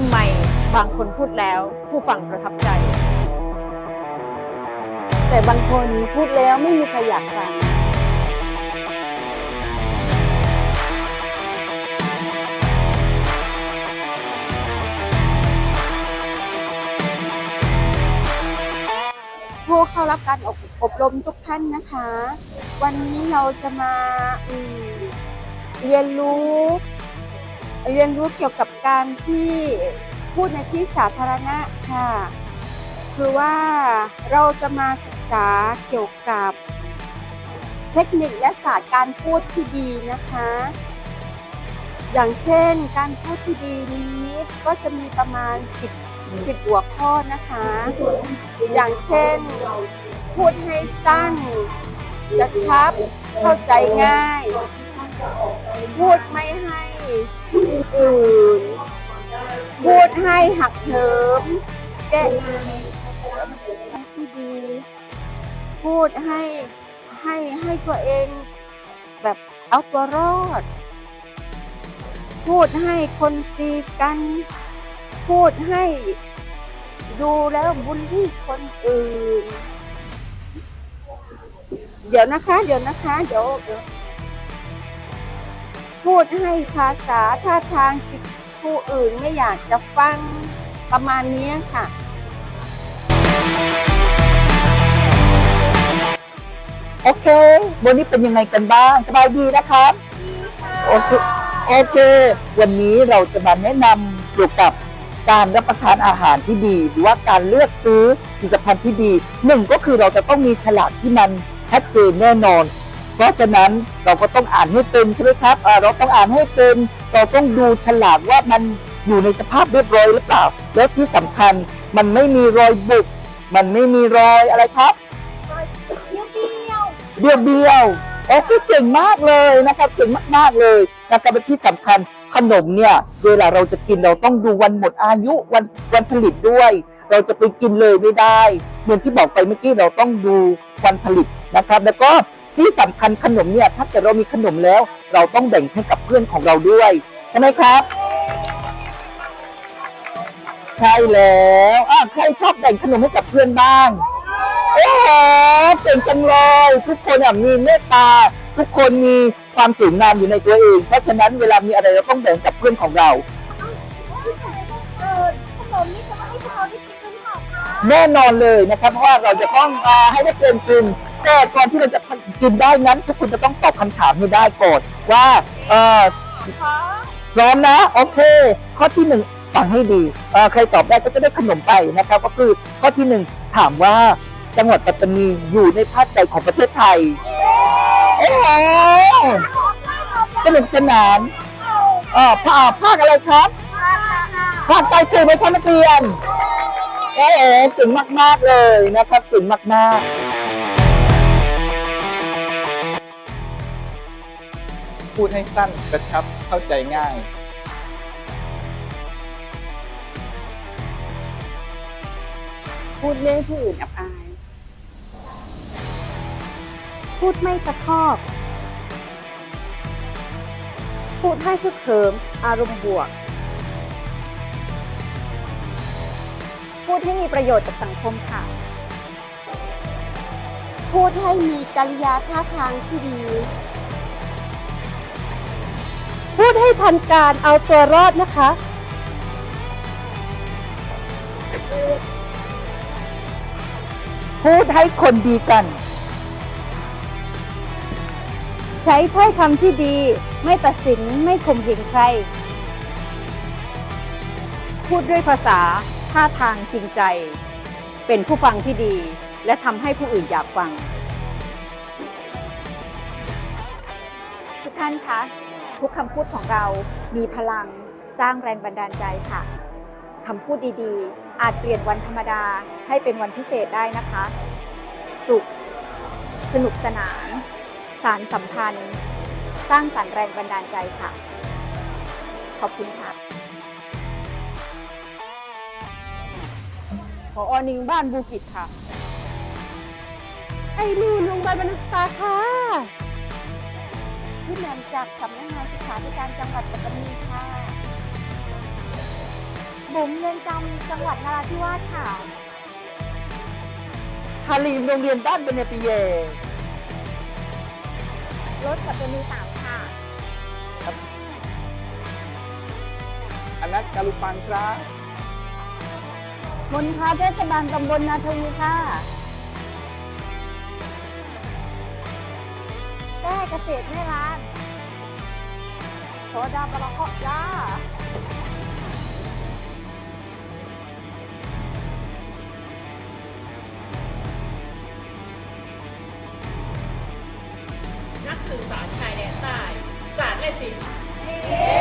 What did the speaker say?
ทำไมบางคนพูดแล้วผู้ฟังประทับใจ แต่บางคนพูดแล้วไม่มีใครอยากฟังผู้เข้ารับการอบอบรมทุกท่านนะคะ วันนี้เราจะมาเรียนรู้ เรียนรู้เกี่ยวกับการที่พูดในที่สาธารณะค่ะ คือว่าเราจะมาศึกษาเกี่ยวกับเทคนิคและศาสตร์การพูดที่ดีนะคะ อย่างเช่นการพูดที่ดีนี้ก็จะมีประมาณ 10 10หัวข้อนะคะ อย่างเช่น พูดให้สั้นกระชับเข้าใจง่าย พูดไม่ให้ อื่น พูดให้หักเหิมแก้ที่ดี พูดให้ให้ให้ตัวเองแบบเอาตัวรอด พูดให้คนตีกัน พูดให้ดูแล้วบูลลี่คนอื่น เดี๋ยวนะคะ เดี๋ยวนะคะ เดี๋ยวเดี๋ยว พูดให้ภาษาท่าทางจิตผู้อื่นไม่อยากจะฟังประมาณนี้ค่ะ โอเค วันนี้เป็นยังไงกันบ้างสบายดีนะครับ โอเคโอเค วันนี้เราจะมาแนะนำเกี่ยวกับการรับประทานอาหารที่ดี หรือว่าการเลือกซื้อผลิตภัณฑ์ที่ดีหนึ่งก็คือเราจะต้องมีฉลากที่มันชัดเจนแน่นอน เพราะฉะนั้นเราก็ต้องอ่านให้เป็นใช่ไหมครับอ่าเราต้องอ่านให้เป็นเราต้องดูฉลากว่ามันอยู่ในสภาพเรียบร้อยหรือเปล่า แล้วที่สำคัญมันไม่มีรอยบุบมันไม่มีรอยอะไรครับเบี้ยวเบี้ยวๆโอ้คือเก่งมากเลยนะครับเก่งมากๆเลยนะครับเป็นที่สำคัญขนมเนี่ยเวลาเราจะกินเราต้องดูวันหมดอายุวันวันผลิตด้วย เราจะไปกินเลยไม่ได้เหมือนที่บอกไปเมื่อกี้เราต้องดูวันผลิตนะครับ แล้วก็ ที่สำคัญขนมเนี่ยถ้าเกิดเรามีขนมแล้ว เราต้องแบ่งให้กับเพื่อนของเราด้วย ใช่ไหมครับ ใช่แล้วอะใครชอบแบ่งขนมให้กับเพื่อนบ้างโอ้โหเก่งจังเลยทุกคนอะมีเมตตา ทุกคนมีความสวยงามอยู่ในตัวเอง เพราะฉะนั้นเวลามีอะไรเราต้องแบ่งกับเพื่อนของเราแน่นอนเลยนะครับเพราะว่าเราจะต้องอาให้ได้เกินกิน แต่ก่อนที่เราจะกินได้นั้นทุกคนจะต้องตอบคำถามให้ได้ก่อนว่าเออพร้อมนะ โอเค ข้อที่หนึ่งฟังให้ดีเอ่อใครตอบได้ก็จะได้ขนมไปนะครับ ก็คือข้อที่หนึ่งถามว่าจังหวัดปัตตานีอยู่ในภาคใดของประเทศไทยโอ้โหสนุกสนานอ่าภาคภาคอะไรครับภาคใต้คือไหมครับนักเรียนโอ้โหเก่งมากๆเลยนะครับเก่งมาก พูดให้สั้นกระชับเข้าใจง่ายพูดไม่ให้ผู้อื่นอับอาย พูดไม่ตะคอก พูดให้คึกเขิมอารมณ์บวก พูดให้มีประโยชน์กับสังคมค่ะ พูดให้มีกริยาท่าทางที่ดี พูดให้ทันการเอาตัวรอดนะคะๆพูดให้คนดีกัน ใช้ถ้อยคำที่ดีไม่ตัดสินไม่ข่มเหงใคร พูดด้วยภาษาท่าทางจริงใจ เป็นผู้ฟังที่ดี และทำให้ผู้อื่นอยากฟัง ทุกท่านคะ ทุกคำพูดของเรามีพลังสร้างแรงบันดาลใจค่ะคำพูดดีๆ อาจเปลี่ยนวันธรรมดาให้เป็นวันพิเศษได้นะคะ สุข สนุกสนาน สารสัมพันธ์ สร้างสรรค์แรงบันดาลใจค่ะ ขอบคุณค่ะขออนิงบ้านบูกิจค่ะ ไอ้ลูนโรงพยาบาลบรรณตาค่ะพี่ แหม่มจากสำนักงานศึกษาธิการจังหวัดปัตตานีค่ะมบุ๋มเรือนจำจังหวัดนราธิวาสค่ะฮาลีมโรงเรียนบ้านเบเนปิเยรถปัตตานีสามค่ะอนัทกาลุปันครับมนทาเทศบาลตำบลนาทวีค่ะ ก้เกษตรแม่ร้านโซดาบะละเคาะจ้านักสื่อสารชายแดนใต้ศาสตร์และศิลป์